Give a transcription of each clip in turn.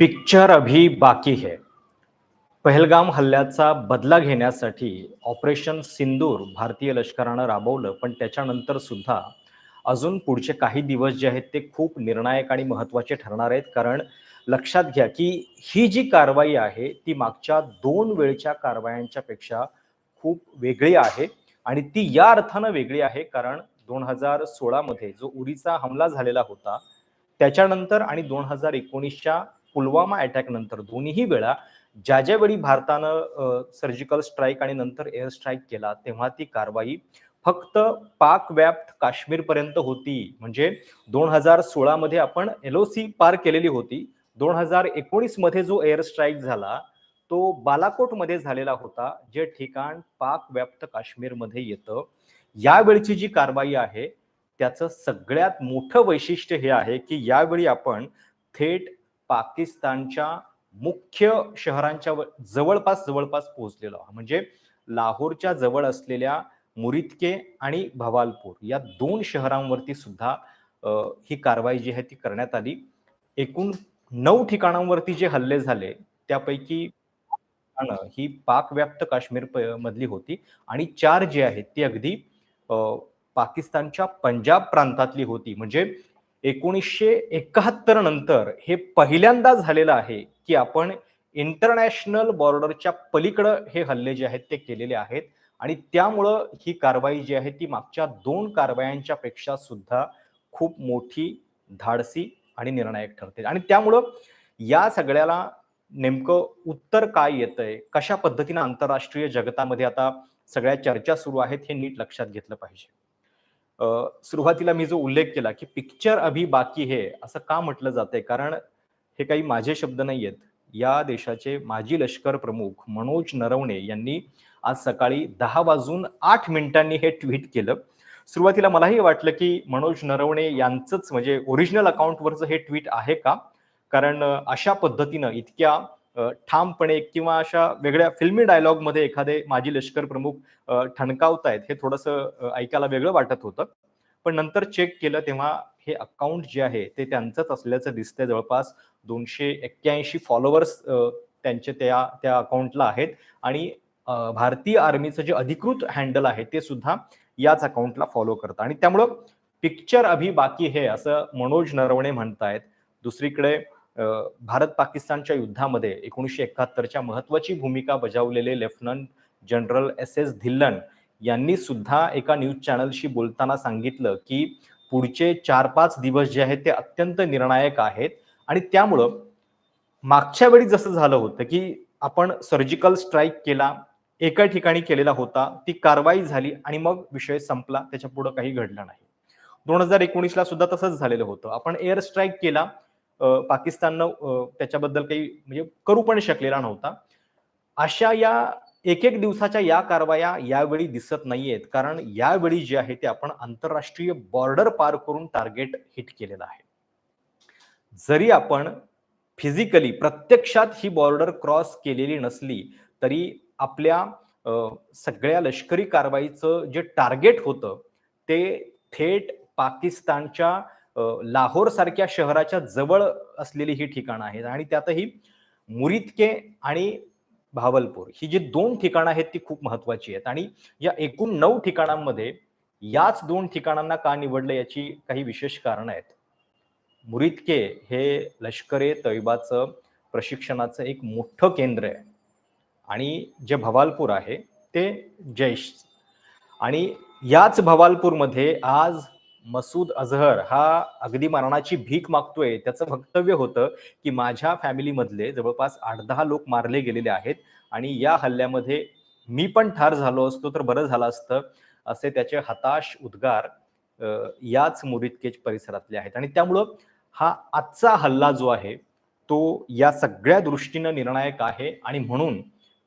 Picture अभी बाकी है. पहलगाम हल्ल्याचा बदला घेण्यासाठी ऑपरेशन सिंदूर भारतीय लष्करानं राबवलं पण त्याच्यानंतर सुद्धा अजून पुढचे काही दिवस जे आहेत ते खूप निर्णायक आणि महत्त्वाचे ठरणार आहेत. कारण लक्षात घ्या की ही जी कारवाई आहे ती मागच्या दोन वेळच्या कारवायांच्या पेक्षा खूप वेगळी आहे आणि ती या अर्थानं वेगळी आहे कारण दोन हजार सोळामध्ये जो उरीचा हमला झालेला होता त्याच्यानंतर आणि दोन हजार एकोणीसच्या पुलवामा अटॅक नंतर दोन्हीही वेळा ज्या ज्या वेळी भारतानं सर्जिकल स्ट्राईक आणि नंतर एअर स्ट्राईक केला तेव्हा ती कारवाई फक्त पाक व्याप्त काश्मीर पर्यंत होती. म्हणजे दोन हजार सोळा मध्ये आपण एलओसी पार केलेली होती. दोन हजार एकोणीसमध्ये जो एअर स्ट्राईक झाला तो बालाकोटमध्ये झालेला होता जे ठिकाण पाक व्याप्त काश्मीरमध्ये येतं. यावेळची जी कारवाई आहे त्याचं सगळ्यात मोठं वैशिष्ट्य हे आहे की यावेळी आपण थेट पाकिस्तानच्या मुख्य शहरांच्या जवळपास जवळपास पोहोचलेलो म्हणजे लाहोरच्या जवळ असलेल्या मुरितके आणि भवालपूर या दोन शहरांवरती सुद्धा ही कारवाई जी आहे ती करण्यात आली. एकूण नऊ ठिकाणांवरती जे हल्ले झाले त्यापैकी ही पाकव्याप्त काश्मीर मधली होती. आणि चार जी आहेत ती अगदी पाकिस्तानच्या पंजाब प्रांतातली होती. म्हणजे एकोणीसशे एकाहत्तर नंतर हे पहिल्यांदा झालेलं आहे की आपण इंटरनॅशनल बॉर्डरच्या पलीकडं हे हल्ले जे आहेत ते केलेले आहेत. आणि त्यामुळं ही कारवाई जी आहे ती मागच्या दोन कारवायांच्या पेक्षा सुद्धा खूप मोठी धाडसी आणि निर्णायक ठरते. आणि त्यामुळं या सगळ्याला नेमकं उत्तर काय येतंय? कशा पद्धतीनं आंतरराष्ट्रीय जगतामध्ये आता सगळ्या चर्चा सुरू आहेत हे नीट लक्षात घेतलं पाहिजे. सुरुवातीला मी जो उल्लेख केला की पिक्चर अभी बाकी हे असं का म्हटलं जातंय? कारण हे काही माझे शब्द नाही आहेत या देशाचे माजी लष्कर प्रमुख मनोज नरवणे यांनी आज सकाळी दहा वाजून आठ मिनिटांनी हे ट्विट केलं. सुरुवातीला मलाही वाटलं की मनोज नरवणे यांचंच म्हणजे ओरिजिनल अकाउंटवरचं हे ट्विट आहे का? कारण अशा पद्धतीनं इतक्या ठामपणे किंवा अशा वेगळ्या फिल्मी डायलॉगमध्ये एखादे माजी लष्कर प्रमुख ठणकावत ठणकावतायत हे थोडंसं ऐकायला वेगळं वाटत होतं. पण नंतर चेक केलं तेव्हा हे अकाउंट जे आहे ते त्यांचंच असल्याचं दिसतंय. जवळपास दोनशे एक्क्याऐंशी फॉलोअर्स त्यांचे त्या त्या अकाउंटला आहेत. आणि भारतीय आर्मीचं जे अधिकृत हँडल आहे ते सुद्धा याच अकाउंटला फॉलो करतं. आणि त्यामुळं पिक्चर अभी बाकी हे असं मनोज नरवणे म्हणतायत. दुसरीकडे भारत पाकिस्तानच्या युद्धामध्ये एकोणीसशे एकाहत्तरच्या महत्वाची भूमिका बजावलेले lieutenant general S S Dhillon यांनी सुद्धा एका न्यूज चॅनलशी बोलताना सांगितलं की पुढचे चार पाच दिवस जे आहेत ते अत्यंत निर्णायक आहेत. आणि त्यामुळं मागच्या वेळी जसं झालं होतं की आपण सर्जिकल स्ट्राईक केला एका ठिकाणी केलेला होता ती कारवाई झाली आणि मग विषय संपला त्याच्या पुढे काही घडलं नाही. दोन हजार एकोणीसला सुद्धा तसंच झालेलं होतं. आपण एअर स्ट्राईक केला पाकिस्ताननं त्याच्याबद्दल काही म्हणजे करू पण शकलेला नव्हता. अशा या एक एक दिवसाच्या या कारवाया यावेळी दिसत नाहीयेत. कारण यावेळी जे आहे ते आपण आंतरराष्ट्रीय बॉर्डर पार करून टार्गेट हिट केलेलं आहे. जरी आपण फिजिकली प्रत्यक्षात ही बॉर्डर क्रॉस केलेली नसली तरी आपल्या सगळ्या लष्करी कारवाईचं जे टार्गेट होतं ते थेट पाकिस्तानच्या लाहोर सारख्या शहराच्या जवळ असलेली ही ठिकाणं आहेत आणि त्यातही मुरितके आणि भावलपूर ही जी दोन ठिकाणं आहेत ती खूप महत्वाची आहेत. आणि या एकूण नऊ ठिकाणांमध्ये याच दोन ठिकाणांना का निवडलं याची काही विशेष कारणं आहेत. मुरितके हे लष्करे तैबाचं प्रशिक्षणाचं एक मोठं केंद्र आहे. आणि जे भवालपूर आहे ते जैश. आणि याच भवालपूरमध्ये आज मसूद अझहर हा अगदी मरणाची भीक मागतोय. त्याचं वक्तव्य होतं की माझ्या फॅमिलीमधले जवळपास आठ दहा लोक मारले गेलेले आहेत आणि या हल्ल्यामध्ये मी पण ठार झालो असतो तर बरं झालं असतं असे त्याचे हताश उद्गार याच मुरितकेज परिसरातले आहेत. आणि त्यामुळं हा आजचा हल्ला जो आहे तो या सगळ्या दृष्टीनं निर्णायक आहे आणि म्हणून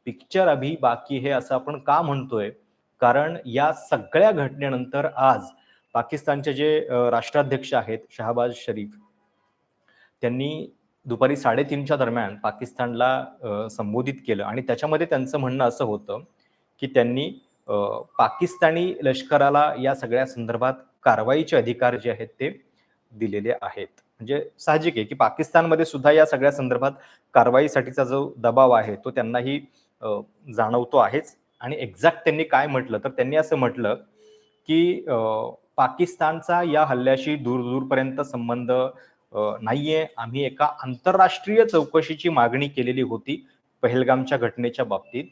पिक्चर अभी बाकी हे असं आपण का म्हणतोय? कारण या सगळ्या घटनेनंतर आज पाकिस्तानचे जे राष्ट्राध्यक्ष आहेत शहाबाज शरीफ त्यांनी दुपारी साडेतीनच्या दरम्यान पाकिस्तानला संबोधित केलं. आणि त्याच्यामध्ये त्यांचं म्हणणं असं होतं की त्यांनी पाकिस्तानी लष्कराला या सगळ्या संदर्भात कारवाईचे अधिकार जे आहेत ते दिलेले आहेत. म्हणजे साहजिक आहे की पाकिस्तानमध्ये सुद्धा या सगळ्या संदर्भात कारवाईसाठीचा जो दबाव आहे तो त्यांनाही जाणवतो आहेच. आणि एक्झॅक्ट त्यांनी काय म्हटलं तर त्यांनी असं म्हटलं की पाकिस्तानचा या हल्ल्याशी दूर दूरपर्यंत संबंध नाहीये. आम्ही एका आंतरराष्ट्रीय चौकशीची मागणी केलेली होती पहलगामच्या घटनेच्या बाबतीत.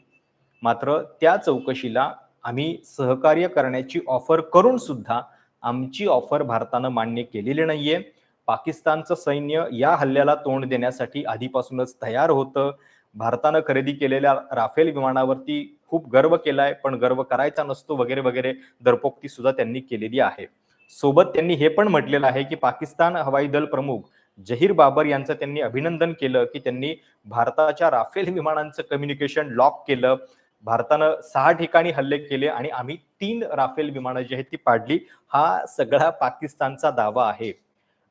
मात्र त्या चौकशीला आम्ही सहकार्य करण्याची ऑफर करून सुद्धा आमची ऑफर भारतानं मान्य केलेली नाहीये. पाकिस्तानचं सैन्य या हल्ल्याला तोंड देण्यासाठी आधीपासूनच तयार होतं. भारतानं खरेदी केलेल्या राफेल विमानावरती खूप गर्व केलाय पण गर्व करायचा नसतो वगैरे वगैरे दरपोक्ती सुद्धा त्यांनी केलेली आहे. सोबत त्यांनी हे पण म्हटलेलं आहे की पाकिस्तान हवाई दल प्रमुख जहीर बाबर यांचं त्यांनी अभिनंदन केलं की त्यांनी भारताच्या राफेल विमानांचं कम्युनिकेशन लॉक केलं. भारतानं सहा ठिकाणी हल्ले केले आणि आम्ही तीन राफेल विमानं जी आहेत ती पाडली. हा सगळा पाकिस्तानचा दावा आहे.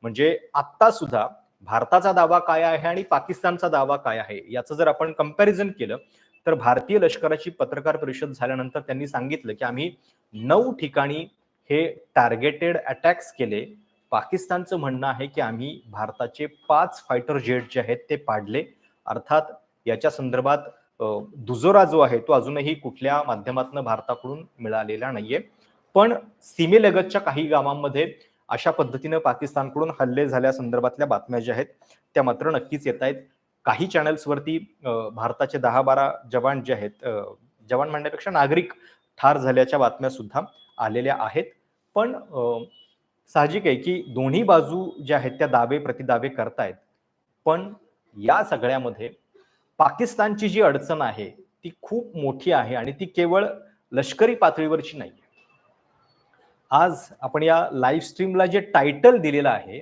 म्हणजे आत्ता सुद्धा भारताचा दावा काय आहे आणि पाकिस्तानचा दावा काय आहे? याचं जर आपण कंपॅरिझन केलं तर भारतीय लष्कराची पत्रकार परिषद झाल्यानंतर त्यांनी सांगितलं की आम्ही नऊ ठिकाणी हे टार्गेटेड अटॅक्स केले. पाकिस्तानचं म्हणणं आहे की आम्ही भारताचे पाच फायटर जेट जे आहेत ते पाडले. अर्थात याच्या संदर्भात दुजोरा जो आहे तो अजूनही कुठल्या माध्यमातून भारताकडून मिळालेला नाहीये. पण सीमेलगतच्या काही गावांमध्ये अशा पद्धतीनं पाकिस्तानकडून हल्ले झाल्या संदर्भातल्या बातम्या ज्या आहेत त्या मात्र नक्कीच येत आहेत. काही चॅनल्सवरती भारताचे दहा बारा जवान जे आहेत जवान म्हणण्यापेक्षा नागरिक ठार झाल्याच्या बातम्या सुद्धा आलेल्या आहेत. पण साहजिक आहे की दोन्ही बाजू ज्या आहेत त्या दावे प्रतिदावे करतायत. पण या सगळ्यामध्ये पाकिस्तानची जी अडचण आहे ती खूप मोठी आहे आणि ती केवळ लष्करी पातळीवरची नाही आज आपण या लाईव्ह स्ट्रीमला जे टायटल दिलेलं आहे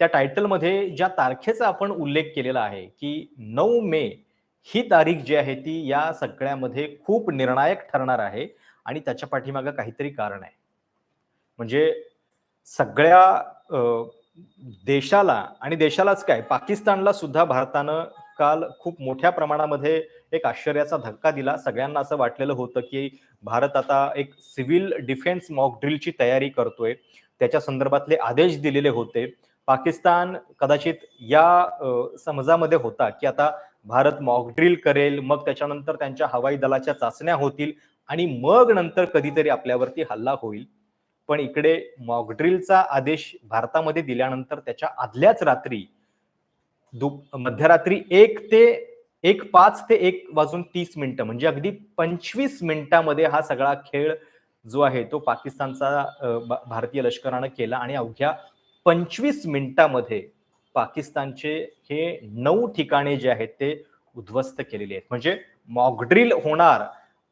त्या टायटलमध्ये ज्या तारखेचा आपण उल्लेख केलेला आहे की नऊ मे ही तारीख जी आहे ती या सगळ्यामध्ये खूप निर्णायक ठरणार आहे आणि त्याच्या पाठीमागं काहीतरी कारण आहे. म्हणजे सगळ्या देशाला आणि देशालाच काय पाकिस्तानला सुद्धा भारतानं काल खूप मोठ्या प्रमाणामध्ये एक आश्चर्याचा धक्का दिला. सगळ्यांना असं वाटलेलं होतं की भारत आता एक सिव्हिल डिफेन्स मॉक ड्रिलची तयारी करतोय. त्याच्या संदर्भातले आदेश दिलेले होते. पाकिस्तान कदाचित या समजामध्ये होता की आता भारत मॉक ड्रिल करेल मग त्याच्यानंतर त्यांच्या हवाई दलाच्या चाचण्या होतील आणि मग नंतर कधीतरी आपल्यावरती हल्ला होईल. पण इकडे मॉक ड्रिलचा आदेश भारतामध्ये दिल्यानंतर त्याच्या आदल्याच रात्री दु- मध्यरात्री एक ते एक पाच ते एक वाजून तीस मिनिटं म्हणजे अगदी पंचवीस मिनिटांमध्ये हा सगळा खेळ जो आहे तो पाकिस्तानचा भारतीय लष्करानं केला आणि अवघ्या पंचवीस मिनिटांमध्ये पाकिस्तानचे हे नऊ ठिकाणे जे आहेत ते उद्ध्वस्त केलेले आहेत. म्हणजे मॉकड्रिल होणार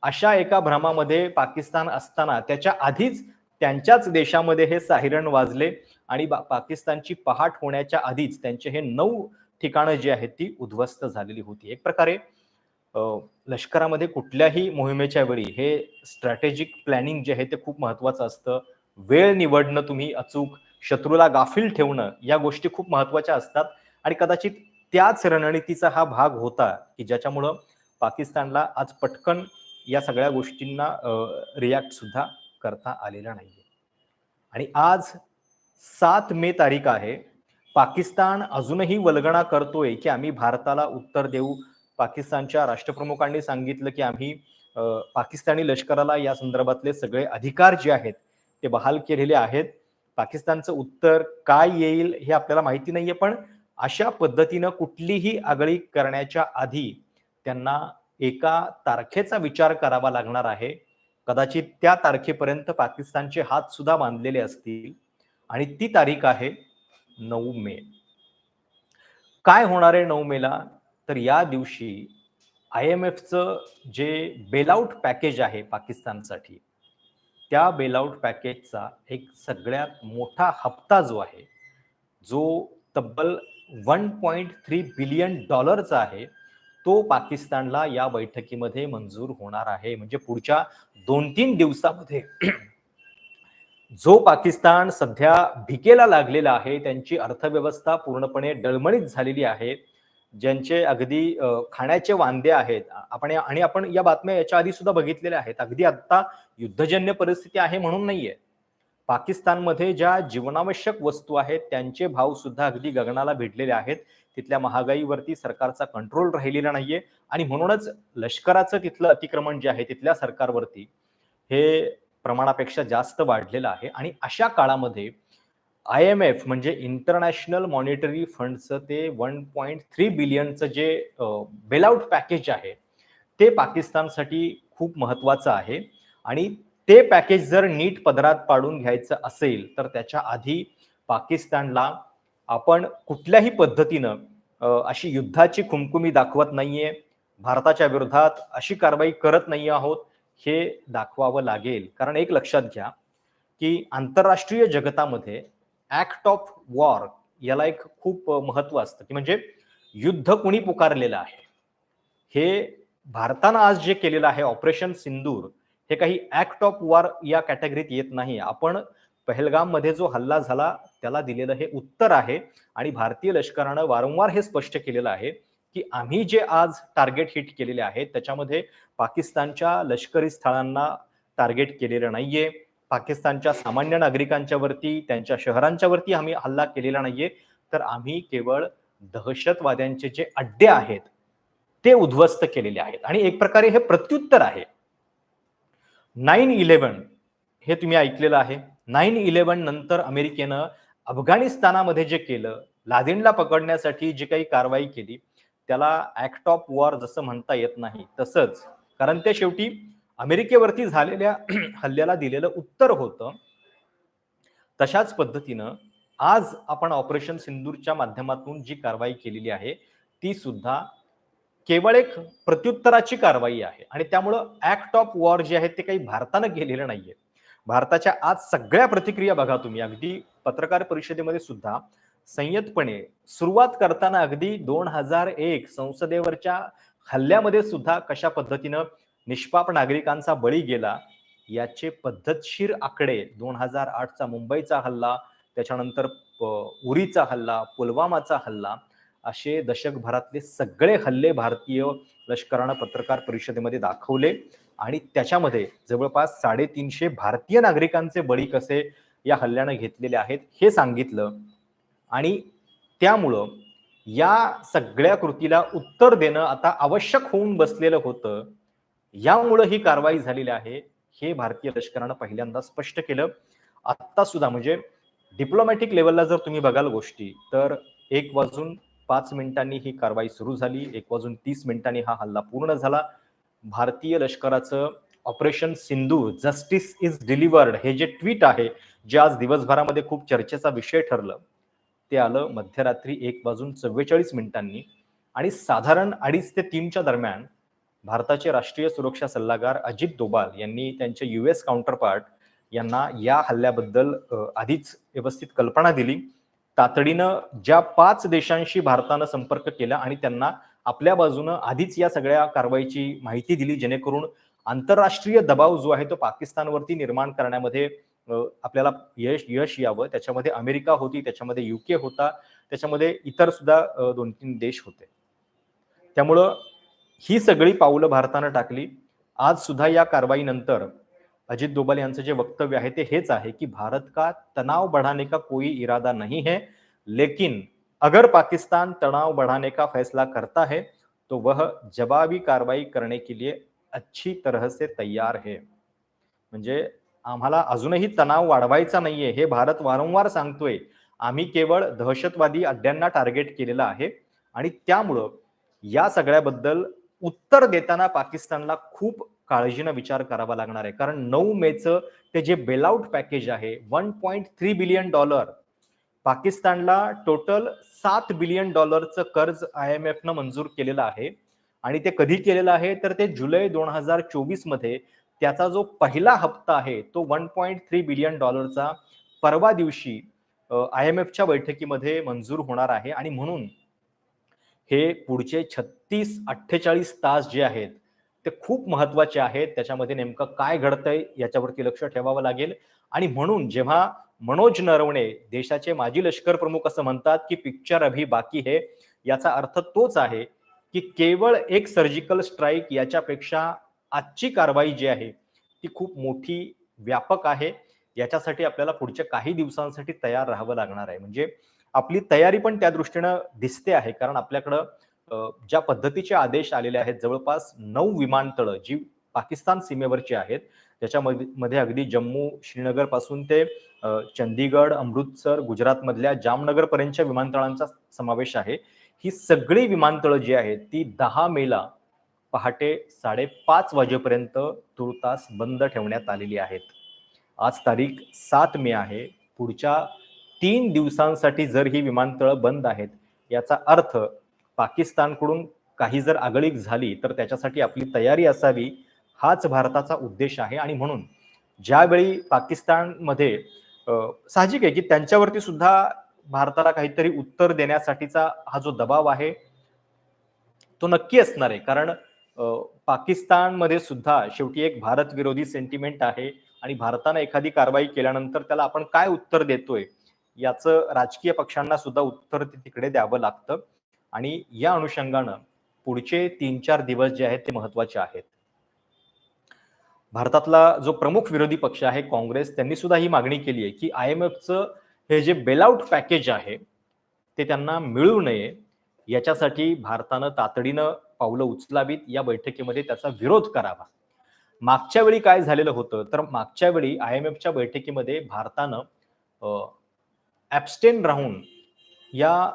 अशा एका भ्रमामध्ये पाकिस्तान असताना त्याच्या आधीच त्यांच्याच देशामध्ये हे साहिरण वाजले आणि बा- पाकिस्तानची पहाट होण्याच्या आधीच त्यांचे हे नऊ ठिकाणं जी आहेत ती उद्ध्वस्त झालेली होती. एक प्रकारे लष्करामध्ये कुठल्याही मोहिमेच्या वेळी हे स्ट्रॅटेजिक प्लॅनिंग जे आहे ते खूप महत्वाचं असतं. वेळ निवडणं तुम्ही अचूक शत्रूला गाफील ठेवणं या गोष्टी खूप महत्त्वाच्या असतात. आणि कदाचित त्याच रणनीतीचा हा भाग होता की ज्याच्यामुळं पाकिस्तानला आज पटकन या सगळ्या गोष्टींना रिॲक्ट सुद्धा करता आलेला नाहीये. आणि आज सात मे तारीख आहे. पाकिस्तान अजूनही वल्गणा करतोय की आम्ही भारताला उत्तर देऊ. पाकिस्तानच्या राष्ट्रप्रमुखांनी सांगितलं की आम्ही पाकिस्तानी लष्कराला या संदर्भातले सगळे अधिकार जे आहेत ते बहाल केलेले आहेत. पाकिस्तानचं उत्तर काय येईल हे आपल्याला माहिती नाहीये पण अशा पद्धतीनं कुठलीही आगळी करण्याच्या आधी त्यांना एका तारखेचा विचार करावा लागणार आहे. कदाचित त्या तारखेपर्यंत पाकिस्तानचे हात सुद्धा बांधलेले असतील. आणि ती तारीख आहे नऊ मे. काय होणार आहे नऊ मेला? तर या दिवशी आय एम एफचं जे बेलआउट पॅकेज आहे पाकिस्तानसाठी त्या बेलआउट पॅकेजचा एक सगळ्यात मोठा हप्ता जो आहे जो तब्बल वन पॉईंट थ्री बिलियन डॉलरचा आहे तो पाकिस्तानला या बैठकीमध्ये मंजूर होणार आहे. म्हणजे पुढच्या दोन तीन दिवसामध्ये जो पाकिस्तान सध्या भिकेला लागलेला आहे त्यांची अर्थव्यवस्था पूर्णपणे डळमळीत झालेली आहे ज्यांचे अगदी खाण्याचे वांदे आहेत. आपण या- आणि आपण या बातम्या याच्या आधी सुद्धा बघितलेल्या आहेत. अगदी आता युद्धजन्य परिस्थिती आहे म्हणून नाहीये. पाकिस्तानमध्ये ज्या जीवनावश्यक वस्तू आहेत त्यांचे भाव सुद्धा अगदी गगनाला भिडलेले आहेत. तिथल्या महागाईवरती सरकारचा कंट्रोल राहिलेला नाहीये. आणि म्हणूनच लष्कराचं तिथलं अतिक्रमण जे आहे तिथल्या सरकारवरती हे प्रमाणापेक्षा जास्त वाढलेलं आहे. आणि अशा काळामध्ये आय एम एफ म्हणजे इंटरनॅशनल मॉनिटरी फंडचं ते वन पॉईंट थ्री बिलियनचं जे बेलआउट पॅकेज आहे ते पाकिस्तानसाठी खूप महत्वाचं आहे. आणि ते पॅकेज जर नीट पदरात पाडून घ्यायचं असेल तर त्याच्या आधी पाकिस्तानला आपण कुठल्याही पद्धतीनं अशी युद्धाची खुमकुमी दाखवत नाहीये. भारताच्या विरोधात अशी कारवाई करत नाही आहोत. हे दाखवावं लागेल. कारण एक लक्षात घ्या की आंतरराष्ट्रीय जगतामध्ये ऍक्ट ऑफ वॉर याला एक खूप महत्त्व असतं. की म्हणजे युद्ध कुणी पुकारलेलं आहे? हे भारतानं आज जे केलेलं आहे ऑपरेशन सिंदूर हे काही ऍक्ट ऑफ वॉर या कॅटेगरीत येत नाही आपण पहलगाममध्ये जो हल्ला झाला त्याला दिलेलं हे उत्तर आहे आणि भारतीय लष्करानं वारंवार हे स्पष्ट केलेलं आहे की आम्ही जे आज टार्गेट हिट केलेले आहेत त्याच्यामध्ये पाकिस्तानच्या लष्करी स्थळांना टार्गेट केलेलं नाहीये. पाकिस्तानच्या सामान्य नागरिकांच्यावरती त्यांच्या शहरांच्यावरती आम्ही हल्ला केलेला नाहीये. तर आम्ही केवळ दहशतवाद्यांचे जे अड्डे आहेत ते उद्ध्वस्त केलेले आहेत. आणि एक प्रकारे हे प्रत्युत्तर आहे. नाईन इलेव्हन हे तुम्ही ऐकलेलं आहे. नाईन इलेव्हन नंतर अमेरिकेनं अफगाणिस्तानामध्ये जे केलं लादेनला पकडण्यासाठी जी काही कारवाई केली त्याला ऍक्ट ऑफ वॉर जसं म्हणता येत नाही तसंच कारण ते शेवटी अमेरिकेवरती झालेल्या हल्ल्याला दिलेलं उत्तर होतं. तशाच पद्धतीनं आज आपण ऑपरेशन सिंदूरच्या माध्यमातून जी कारवाई केलेली आहे ती सुद्धा केवळ एक प्रत्युत्तराची कारवाई आहे. आणि त्यामुळं ऍक्ट ऑफ वॉर जे आहे ते काही भारतानं केलेलं नाहीये. भारताच्या आज सगळ्या प्रतिक्रिया बघा तुम्ही. अगदी पत्रकार परिषदेमध्ये सुद्धा संयतपणे सुरुवात करताना अगदी दोन हजार एक संसदेवरच्या हल्ल्यामध्ये सुद्धा कशा पद्धतीनं निष्पाप नागरिकांचा बळी गेला याचे पद्धतशीर आकडे दोन हजार आठचा मुंबईचा हल्ला त्याच्यानंतर उरीचा हल्ला पुलवामाचा हल्ला असे दशकभरातले सगळे हल्ले भारतीय लष्करानं पत्रकार परिषदेमध्ये दाखवले आणि त्याच्यामध्ये जवळपास साडेतीनशे भारतीय नागरिकांचे बळी कसे या हल्ल्यानं घेतलेले आहेत हे सांगितलं. आणि त्यामुळं या सगळ्या कृतीला उत्तर देणं आता आवश्यक होऊन बसलेलं होतं. यामुळं ही कारवाई झालेली आहे हे भारतीय लष्करानं पहिल्यांदा स्पष्ट केलं. आत्ता सुद्धा म्हणजे डिप्लोमॅटिक लेवलला जर तुम्ही बघाल गोष्टी तर एक वाजून पाच मिनिटांनी ही कारवाई सुरू झाली एक वाजून तीस मिनिटांनी हा हल्ला पूर्ण झाला. भारतीय लष्कराचं operation Sindhu justice is delivered हे जे ट्विट आहे जे आज दिवसभरामध्ये खूप चर्चेचा विषय ठरलं ते आलं मध्यरात्री एक वाजून चव्वेचाळीस मिनिटांनी. आणि साधारण अडीच ते तीनच्या दरम्यान भारताचे राष्ट्रीय सुरक्षा सल्लागार अजित डोबाल यांनी त्यांचे युएस काउंटरपार्ट यांना या हल्ल्याबद्दल आधीच व्यवस्थित कल्पना दिली. तातडीनं ज्या पाच देशांशी भारतानं संपर्क केला आणि त्यांना आपल्या बाजूनं आधीच या सगळ्या कारवाईची माहिती दिली जेणेकरून आंतरराष्ट्रीय दबाव जो आहे तो पाकिस्तानवरती निर्माण करण्यामध्ये आपल्याला यश यश यावं. त्याच्यामध्ये अमेरिका होती त्याच्यामध्ये युके होता त्याच्यामध्ये इतर सुद्धा दोन तीन देश होते. त्यामुळं ही सगळी पावलं भारतानं टाकली. आज सुद्धा या कारवाईनंतर अजित डोभाल यांचं जे वक्तव्य आहे ते हेच आहे की भारत का तनाव बढ़ाने का कोई इरादा नहीं है लेकिन अगर पाकिस्तान तनाव बढ़ाने का फैसला करता है तो वह जवाबी कार्रवाई करने के लिए अच्छी तरह से तैयार है. म्हणजे आम्हाला अजूनही तणाव वाढवायचा नाहीये हे भारत वारंवार सांगतोय. आम्ही केवळ दहशतवादी अड्ड्यांना टार्गेट केलेलं आहे आणि त्यामुळं या सगळ्याबद्दल उत्तर देताना पाकिस्तानला खूप काळजीनं विचार करावा लागणार आहे. कारण नऊ मेचं ते जे बेलआउट पॅकेज आहे one point three billion dollar पाकिस्तानला टोटल सात बिलियन डॉलरचं कर्ज आय एम एफनं मंजूर केलेलं आहे. आणि ते कधी केलेलं आहे? तर ते जुलै दोन हजार चोवीसमध्ये त्याचा जो पहिला हप्ता आहे तो वन पॉईंट थ्री बिलियन डॉलरचा परवा दिवशी आय एम एफच्या बैठकीमध्ये मंजूर होणार आहे. आणि म्हणून हे पुढचे छत्तीस अठ्ठेचाळीस तास जे आहेत ते खूप महत्त्वाचे आहेत. त्याच्यामध्ये नेमकं काय घडतंय याच्यावरती लक्ष ठेवावं लागेल. आणि म्हणून जेव्हा मनोज नरवणे देशाचे माजी लष्कर प्रमुख असं म्हणतात की पिक्चर अभी बाकी है याचा अर्थ तोच आहे की केवळ एक सर्जिकल स्ट्राईक याच्यापेक्षा आजची कारवाई जी आहे ती खूप मोठी व्यापक आहे. याच्यासाठी आपल्याला पुढच्या काही दिवसांसाठी तयार राहावं लागणार आहे. म्हणजे आपली तयारी पण त्या दृष्टीनं दिसते आहे. कारण आपल्याकडं ज्या पद्धतीचे आदेश आलेले आहेत जवळपास नऊ विमानतळं जी पाकिस्तान सीमेवरची आहेत त्याच्यामध्ये मध्ये अगदी जम्मू श्रीनगरपासून ते चंदीगड अमृतसर गुजरातमधल्या जामनगर पर्यंतच्या विमानतळांचा समावेश आहे. ही सगळी विमानतळं जी आहेत ती दहा मेला पहाटे साडेपाच वाजेपर्यंत तुर्तास बंद ठेवण्यात आलेली आहेत. आज तारीख सात मे आहे. पुढच्या तीन दिवसांसाठी जर ही विमानतळं बंद आहेत याचा अर्थ पाकिस्तानकडून काही जर आगळीक झाली तर त्याच्यासाठी आपली तयारी असावी हाच भारताचा उद्देश आहे. आणि म्हणून ज्यावेळी पाकिस्तानमध्ये साहजिक आहे की त्यांच्यावरती सुद्धा भारताला काहीतरी उत्तर देण्यासाठीचा हा जो दबाव आहे तो नक्की असणार आहे. कारण पाकिस्तानमध्ये सुद्धा शेवटी एक भारत विरोधी सेंटिमेंट आहे आणि भारतानं एखादी कारवाई केल्यानंतर त्याला आपण काय उत्तर देतोय याचं राजकीय पक्षांना सुद्धा उत्तर तिकडे द्यावं लागतं. आणि या अनुषंगानं पुढचे तीन चार दिवस जे आहेत ते महत्त्वाचे आहेत. भारतातला जो प्रमुख विरोधी पक्ष आहे काँग्रेस त्यांनी सुद्धा ही मागणी केली आहे की आय एम एफचं हे जे बेलआउट पॅकेज आहे ते त्यांना मिळू नये. याच्यासाठी भारतानं तातडीनं पावलं उचलावीत या बैठकीमध्ये त्याचा विरोध करावा. मागच्या वेळी काय झालेलं होतं? तर मागच्या वेळी आय एम एफच्या बैठकीमध्ये भारतानं ऍबस्टेन राहून या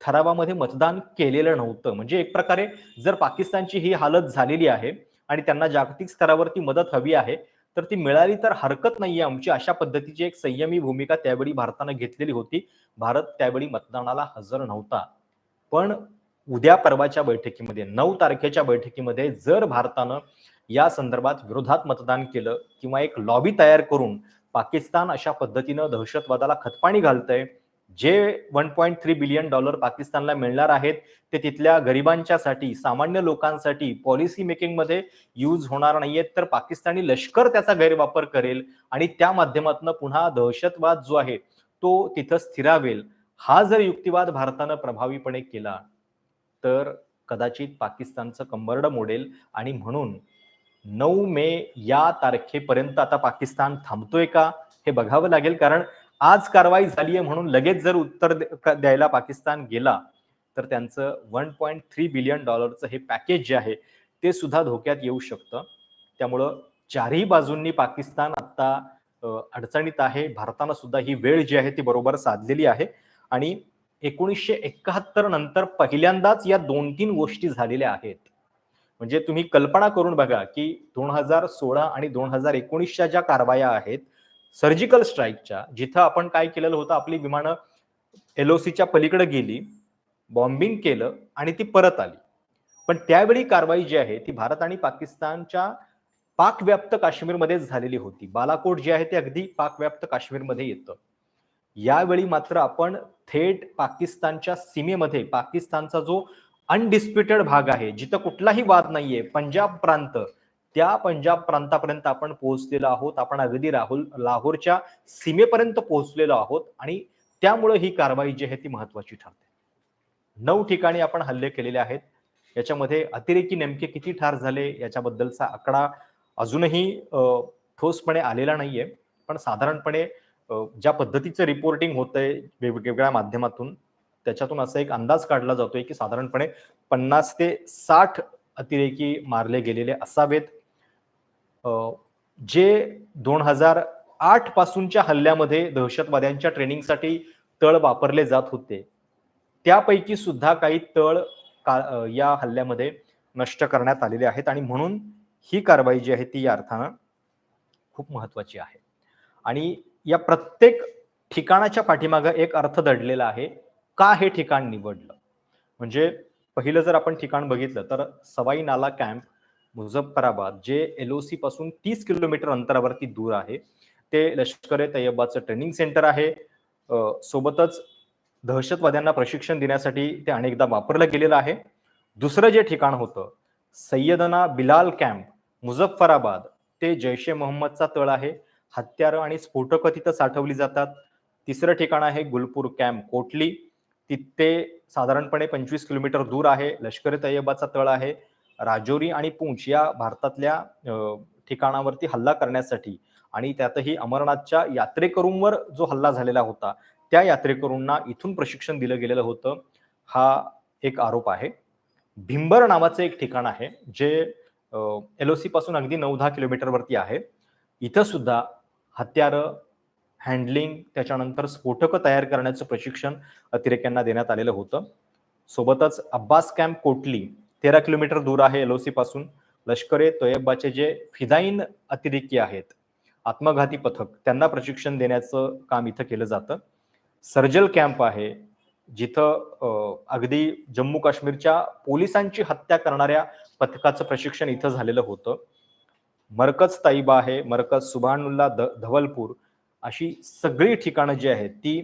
ठरावामध्ये मतदान केलेलं नव्हतं. म्हणजे एक प्रकारे जर पाकिस्तानची ही हालत झालेली आहे आणि त्यांना जागतिक स्तरावरती मदत हवी आहे तर ती मिळाली तर हरकत नाहीये आमची अशा पद्धतीची एक संयमी भूमिका त्यावेळी भारतानं घेतलेली होती. भारत त्यावेळी मतदानाला हजर नव्हता. पण उद्या परवाच्या बैठकीमध्ये नऊ तारखेच्या बैठकीमध्ये जर भारतानं या संदर्भात विरोधात मतदान केलं किंवा एक लॉबी तयार करून पाकिस्तान अशा पद्धतीनं दहशतवादाला खतपाणी घालतंय जे one point three billion dollar पाकिस्तानला मिळणार आहेत ते तिथल्या गरिबांच्यासाठी सामान्य लोकांसाठी पॉलिसी मेकिंगमध्ये यूज होणार नाहीयेत तर पाकिस्तानी लष्कर त्याचा गैरवापर करेल आणि त्या माध्यमातून पुन्हा दहशतवाद जो आहे तो तिथं स्थिरावेल. हा जर युक्तिवाद भारतानं प्रभावीपणे केला तर कदाचित पाकिस्तानचं कंबरड मोडेल आणि म्हणून नऊ मे या तारखेपर्यंत आता पाकिस्तान थांबतोय का हे बघावं लागेल. कारण आज कारवाई झाली आहे म्हणून लगेच जर उत्तर क- द्यायला पाकिस्तान गेला तर त्यांचं वन पॉईंट थ्री बिलियन डॉलरचं हे पॅकेज जे आहे ते सुद्धा धोक्यात येऊ शकतं. त्यामुळं चारही बाजूंनी पाकिस्तान आत्ता अडचणीत आहे. भारतानं सुद्धा ही वेळ जी आहे ती बरोबर साधलेली आहे. आणि एकोणीसशे एकाहत्तर नंतर पहिल्यांदाच या दोन तीन गोष्टी झालेल्या आहेत. म्हणजे तुम्ही कल्पना करून बघा की दोन हजार सोळा आणि दोन हजार एकोणीसच्या ज्या कारवाया आहेत सर्जिकल स्ट्राईकच्या जिथं आपण काय केलेलं होतं आपली विमानं एलओसीच्या पलीकडे गेली बॉम्बिंग केलं आणि ती परत आली. पण त्यावेळी कारवाई जी आहे ती भारत आणि पाकिस्तानच्या पाकव्याप्त काश्मीरमध्येच झालेली होती. बालाकोट जे आहे ते अगदी पाकव्याप्त काश्मीरमध्ये येतं. यावेळी मात्र आपण थेट पाकिस्तानच्या सीमेमध्ये पाकिस्तानचा जो अनडिस्प्युटेड भाग आहे जिथं कुठलाही वाद नाहीये पंजाब प्रांत त्या पंजाब प्रांतापर्यंत आपण पोहोचलेलो आहोत. आपण अगदी राहुल लाहोरच्या सीमेपर्यंत पोहोचलेलो आहोत आणि त्यामुळे ही कारवाई जी आहे ती महत्वाची ठरते. नऊ ठिकाणी आपण हल्ले केलेले आहेत. याच्यामध्ये अतिरेकी नेमके किती ठार झाले याच्याबद्दलचा आकडा अजूनही ठोसपणे आलेला नाहीये. पण साधारणपणे ज्या पद्धतीचं रिपोर्टिंग होतंय वेगवेगळ्या माध्यमातून त्याच्यातून असा एक अंदाज काढला जातोय की साधारणपणे पन्नास ते साठ अतिरेकी मारले गेलेले असावेत. जे दोन हजार आठ पासूनच्या हल्ल्यामध्ये दहशतवाद्यांच्या ट्रेनिंगसाठी तळ वापरले जात होते त्यापैकी सुद्धा काही तळ का- या हल्ल्यामध्ये नष्ट करण्यात आलेले आहेत आणि म्हणून ही कारवाई जी आहे ती या अर्थानं खूप महत्वाची आहे. आणि या प्रत्येक ठिकाणाच्या पाठीमागं एक अर्थ दडलेला आहे. का हे ठिकाण निवडलं? म्हणजे पहिलं जर आपण ठिकाण बघितलं तर सवाई नाला camp Muzaffarabad J L O पासून तीस किलोमीटर अंतरावरती दूर आहे. ते लष्कर ए तय्यबाचं ट्रेनिंग सेंटर आहे. सोबतच दहशतवाद्यांना प्रशिक्षण देण्यासाठी ते अनेकदा वापरलं गेलेलं आहे. दुसरं जे ठिकाण होतं सय्यदना बिलाल कॅम्प मुझफ्फराबाद ते जैश ए मोहम्मदचा तळ आहे. हत्यारं आणि स्फोटकं तिथं साठवली जातात. तिसरं ठिकाण आहे गुलपूर कॅम्प कोटली. तिथे साधारणपणे पंचवीस किलोमीटर दूर आहे. लष्कर तय्यबाचा तळ आहे. राजौरी आणि पूंछ या भारतातल्या ठिकाणावरती हल्ला करण्यासाठी आणि त्यातही अमरनाथच्या यात्रेकरूंवर जो हल्ला झालेला होता त्या यात्रेकरूंना इथून प्रशिक्षण दिलं गेलेलं होतं. हा एक आरोप आहे. भिंबर नावाचं एक ठिकाण आहे जे एल ओ सी पासून अगदी नऊ दहा किलोमीटरवरती आहे. इथं सुद्धा हत्यारं हँडलिंग त्याच्यानंतर स्फोटकं तयार करण्याचं प्रशिक्षण अतिरेक्यांना देण्यात आलेलं होतं. सोबतच अब्बास कॅम्प कोटली तेरा किलोमीटर दूर आहे एल ओ सीपासून पासून. लष्कर ए तोयबाचे जे फिदाईन अतिरेकी आहेत आत्मघाती पथक त्यांना प्रशिक्षण देण्याचं काम इथं केलं जातं. सर्जल कॅम्प आहे जिथं अगदी जम्मू काश्मीरच्या पोलिसांची हत्या करणाऱ्या पथकाचं प्रशिक्षण इथं झालेलं होतं. मरकज ताईबा आहे मरकज सुभानुल्ला ध धवलपूर अशी सगळी ठिकाणं जी आहेत ती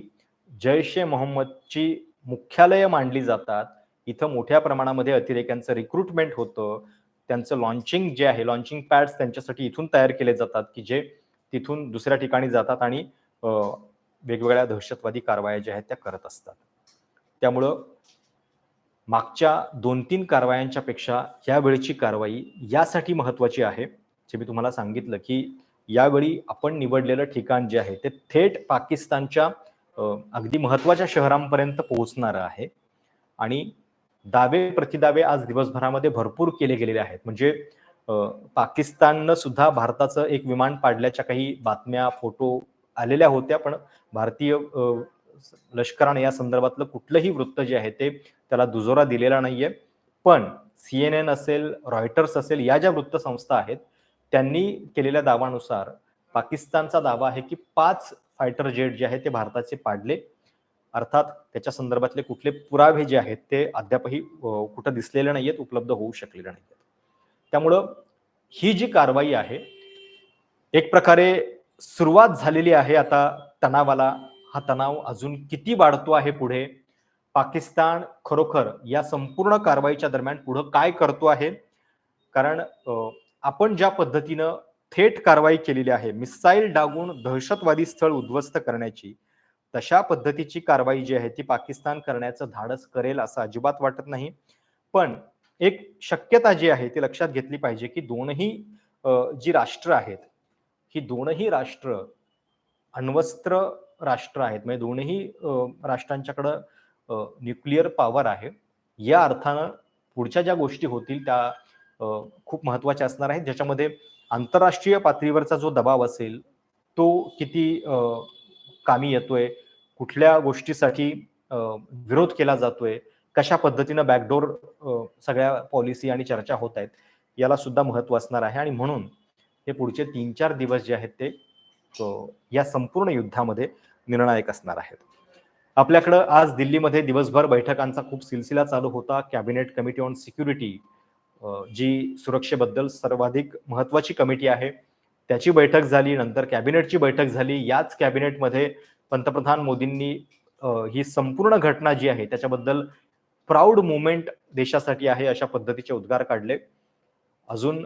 जैश ए मोहम्मदची मुख्यालय मांडली जातात. इथं मोठ्या प्रमाणामध्ये अतिरेक्यांचं रिक्रुटमेंट होतं. त्यांचं लॉन्चिंग जे आहे लॉन्चिंग पॅड्स त्यांच्यासाठी इथून तयार केले जातात की जे तिथून दुसऱ्या ठिकाणी जातात आणि वेगवेगळ्या दहशतवादी कारवाया ज्या आहेत त्या करत असतात. त्यामुळं मागच्या दोन तीन कारवायांच्या पेक्षा यावेळीची कारवाई यासाठी महत्वाची आहे. जे मी तुम्हाला सांगितलं की यावेळी आपण निवडलेलं ठिकाण जे आहे ते थेट पाकिस्तानच्या अगदी महत्त्वाच्या शहरांपर्यंत पोहोचणारं आहे. आणि दावे प्रतिदावे आज दिवसभरामध्ये भरपूर केले गेलेले आहेत. म्हणजे पाकिस्ताननं सुद्धा भारताचं एक विमान पाडल्याच्या काही बातम्या फोटो आलेल्या होत्या पण भारतीय अ, लष्कराने या संदर्भातलं कुठलंही वृत्त जे आहे ते त्याला दुजोरा दिलेला नाहीये. पण सी एन एन असेल रॉयटर्स असेल या ज्या वृत्तसंस्था आहेत त्यांनी केलेल्या दावानुसार पाकिस्तानचा दावा आहे की पाच फायटर जेट जे आहे ते भारताचे पाडले. अर्थात त्याच्या संदर्भातले कुठले पुरावे जे आहेत ते अद्यापही कुठं दिसलेले नाहीयेत उपलब्ध होऊ शकलेले नाहीयेत. त्यामुळं ही जी कारवाई आहे एक प्रकारे सुरुवात झालेली आहे आता तणावाला. हा तणाव अजून किती वाढतो आहे पुढे? पाकिस्तान खरोखर या संपूर्ण कारवाईच्या दरम्यान पुढं काय करतो आहे? कारण आपण ज्या पद्धतीनं थेट कारवाई केलेली आहे मिसाईल डागून दहशतवादी स्थळ उद्ध्वस्त करण्याची तशा पद्धतीची कारवाई जी आहे ती पाकिस्तान करण्याचं धाडस करेल असं अजिबात वाटत नाही. पण एक शक्यता जी आहे ती लक्षात घेतली पाहिजे की दोनही जी राष्ट्र आहेत ही दोनही राष्ट्र अण्वस्त्र राष्ट्र आहेत. म्हणजे दोनही राष्ट्रांच्याकडं न्यूक्लिअर पॉवर आहे. या अर्थानं पुढच्या ज्या गोष्टी होतील त्या खूप महत्त्वाच्या असणार आहेत ज्याच्यामध्ये आंतरराष्ट्रीय पातळीवरचा जो दबाव असेल तो किती कामी येतोय कुठल्या गोष्टीसाठी विरोध केला जातोय कशा पद्धतीनं बॅकडोर सगळ्या पॉलिसी आणि चर्चा होत आहेत याला सुद्धा महत्त्व असणार आहे. आणि म्हणून हे पुढचे तीन चार दिवस जे आहेत ते या संपूर्ण युद्धामध्ये निर्णायक असणार आहेत. आपल्याकडं आज दिल्लीमध्ये दिवसभर बैठकांचा खूप सिलसिला चालू होता. कॅबिनेट कमिटी ऑन सिक्युरिटी जी सुरक्षेबद्दल सर्वाधिक महत्वाची कमिटी आहे त्याची बैठक झाली नंतर कॅबिनेटची बैठक झाली याच कॅबिनेटमध्ये पंतप्रधान मोदींनी ही संपूर्ण घटना जी आहे त्याच्याबद्दल प्राऊड मुवमेंट देशासाठी आहे अशा पद्धतीचे उद्गार काढले. अजून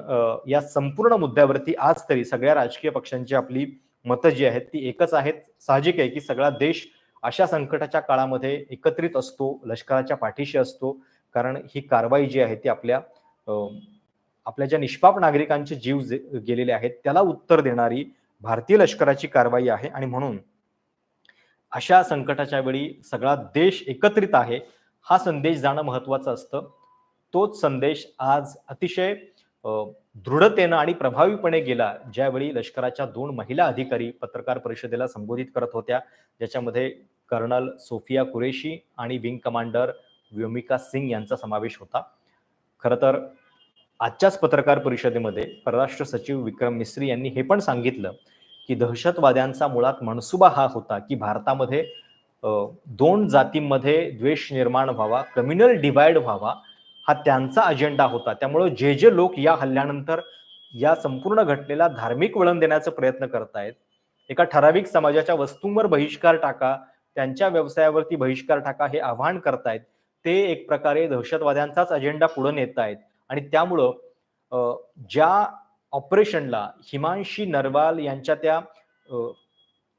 या संपूर्ण मुद्द्यावरती आज तरी सगळ्या राजकीय पक्षांची आपली मतं जी आहेत ती एकच आहेत. साहजिक आहे की सगळा देश अशा संकटाच्या काळामध्ये एकत्रित असतो लष्कराच्या पाठीशी असतो कारण ही कारवाई जी आहे ती आपल्या आपल्या ज्या निष्पाप नागरिकांचे जीव जे- गेलेले आहेत त्याला उत्तर देणारी भारतीय लष्कराची कारवाई आहे. आणि म्हणून अशा संकटाच्या वेळी सगळा देश एकत्रित आहे हा संदेश जाणं महत्वाचं असतं. तोच संदेश आज अतिशय दृढतेनं आणि प्रभावीपणे गेला ज्यावेळी लष्कराच्या दोन महिला अधिकारी पत्रकार परिषदेला संबोधित करत होत्या. ज्याच्यामध्ये कर्नल सोफिया कुरेशी आणि विंग कमांडर व्योमिका सिंग यांचा समावेश होता. खरं तर आजच्याच पत्रकार परिषदेमध्ये परराष्ट्र सचिव विक्रम मिस्री यांनी हे पण सांगितलं की दहशतवाद्यांचा मुळात मनसुबा हा होता की भारतामध्ये दोन जातींमध्ये द्वेष निर्माण व्हावा कम्युनल डिवाइड व्हावा हा त्यांचा अजेंडा होता. त्यामुळे जे जे लोक या हल्ल्यानंतर या संपूर्ण घटनेला धार्मिक वळण देण्याचा प्रयत्न करतायत एका ठराविक समाजाच्या वस्तूंवर बहिष्कार टाका त्यांच्या व्यवसायावरती बहिष्कार टाका हे आवाहन करतायत ते एक प्रकारे दहशतवाद्यांचाच अजेंडा पुढे नेत आहेत. आणि त्यामुळं ज्या ऑपरेशनला हिमांशी नरवाल यांच्या त्या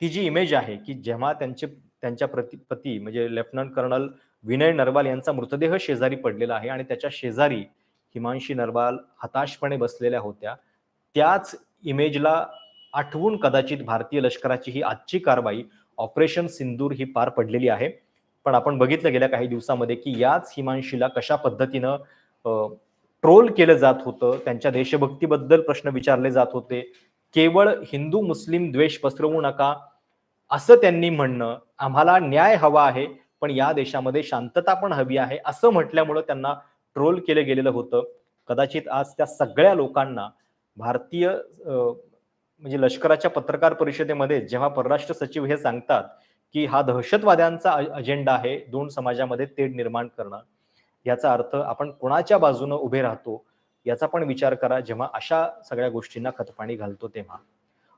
ती जी इमेज आहे की जेव्हा त्यांचे त्यांच्या प्रति पती म्हणजे लेफ्टनंट कर्नल विनय नरवाल यांचा मृतदेह शेजारी पडलेला आहे आणि त्याच्या शेजारी हिमांशी नरवाल हताशपणे बसलेल्या होत्या त्याच इमेजला आठवून कदाचित भारतीय लष्कराची ही आजची कारवाई ऑपरेशन सिंदूर ही पार पडलेली आहे. पण आपण बघितलं गेल्या काही दिवसामध्ये की याच हिमांशीला कशा पद्धतीनं ट्रोल केलं जात होतं त्यांच्या देशभक्तीबद्दल प्रश्न विचारले जात होते. केवळ हिंदू मुस्लिम द्वेष पसरवू नका असं त्यांनी म्हणणं आम्हाला न्याय हवा आहे पण या देशामध्ये शांतता पण हवी आहे असं म्हटल्यामुळं त्यांना ट्रोल केलं गेलेलं होतं. कदाचित आज त्या सगळ्या लोकांना भारतीय अं, म्हणजे लष्कराच्या पत्रकार परिषदेमध्ये जेव्हा परराष्ट्र सचिव हे सांगतात की हा दहशतवाद्यांचा अजेंडा आहे दोन समाजामध्ये तेढ निर्माण करणं. याचा अर्थ आपण कोणाच्या बाजूनं उभे राहतो याचा पण विचार करा जेव्हा अशा सगळ्या गोष्टींना खतपाणी घालतो तेव्हा.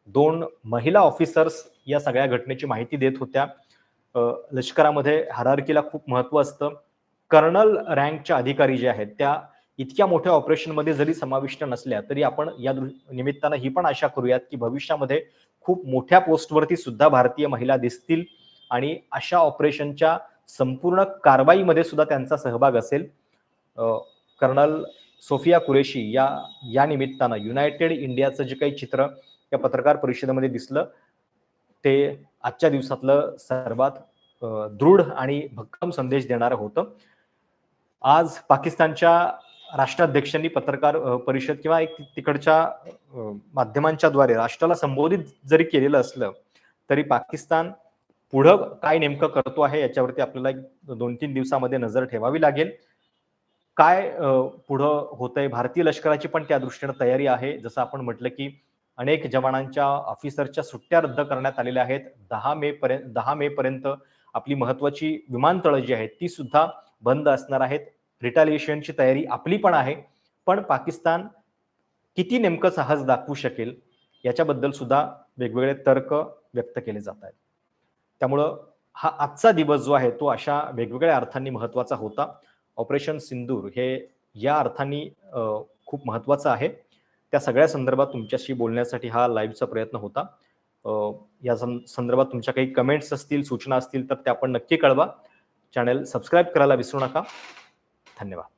दोन महिला ऑफिसर्स या सगळ्या घटनेची माहिती देत होत्या. लष्करामध्ये हरारकीला खूप महत्त्व असतं. कर्नल रँकच्या अधिकारी जे आहेत त्या इतक्या मोठ्या ऑपरेशनमध्ये जरी समाविष्ट नसल्या तरी आपण या निमित्तानं ही पण आशा करूयात की भविष्यामध्ये खूप मोठ्या पोस्टवरती सुद्धा भारतीय महिला दिसतील. आणि अशा ऑपरेशनच्या संपूर्ण कारवाईमध्ये सुद्धा त्यांचा सहभाग असेल. कर्नल सोफिया कुरेशी या या निमित्तानं युनायटेड इंडियाचं जे काही चित्र या पत्रकार परिषदेमध्ये दिसलं ते आजच्या दिवसातलं सर्वात दृढ आणि भक्कम संदेश देणारं होतं. आज पाकिस्तानच्या राष्ट्राध्यक्षांनी पत्रकार परिषद किंवा एक तिकडच्या माध्यमांच्या द्वारे राष्ट्राला संबोधित जरी केलेलं असलं तरी पाकिस्तान पुढं काय नेमकं करतो आहे याच्यावरती आपल्याला एक दोन तीन दिवसामध्ये नजर ठेवावी लागेल. काय पुढं होत आहे भारतीय लष्कराची पण त्या दृष्टीनं तयारी आहे. जसं आपण म्हटलं की अनेक जवानांच्या ऑफिसरच्या सुट्ट्या रद्द करण्यात आलेल्या आहेत. दहा मे पर्यंत दहा मे पर्यंत आपली महत्वाची विमानतळं जी आहेत ती सुद्धा बंद असणार आहेत. रिटॅलिएशनची तयारी आपली पण आहे. पण पाकिस्तान किती नेमकं साहस दाखवू शकेल? याच्याबद्दल सुद्धा वेगवेगळे तर्क व्यक्त केले जात आहेत. त्यामुळं हा आजचा दिवस जो आहे तो अशा वेगवेगळ्या अर्थांनी महत्त्वाचा होता. ऑपरेशन सिंदूर हे या अर्थांनी खूप महत्वाचं आहे. त्या सगळ्या संदर्भात तुमच्याशी बोलण्यासाठी हा लाईव्हचा प्रयत्न होता. या सं- संदर्भात तुमच्या काही कमेंट्स असतील सूचना असतील तर त्या पण नक्की कळवा. चॅनल सबस्क्राईब करायला विसरू नका. धन्यवाद.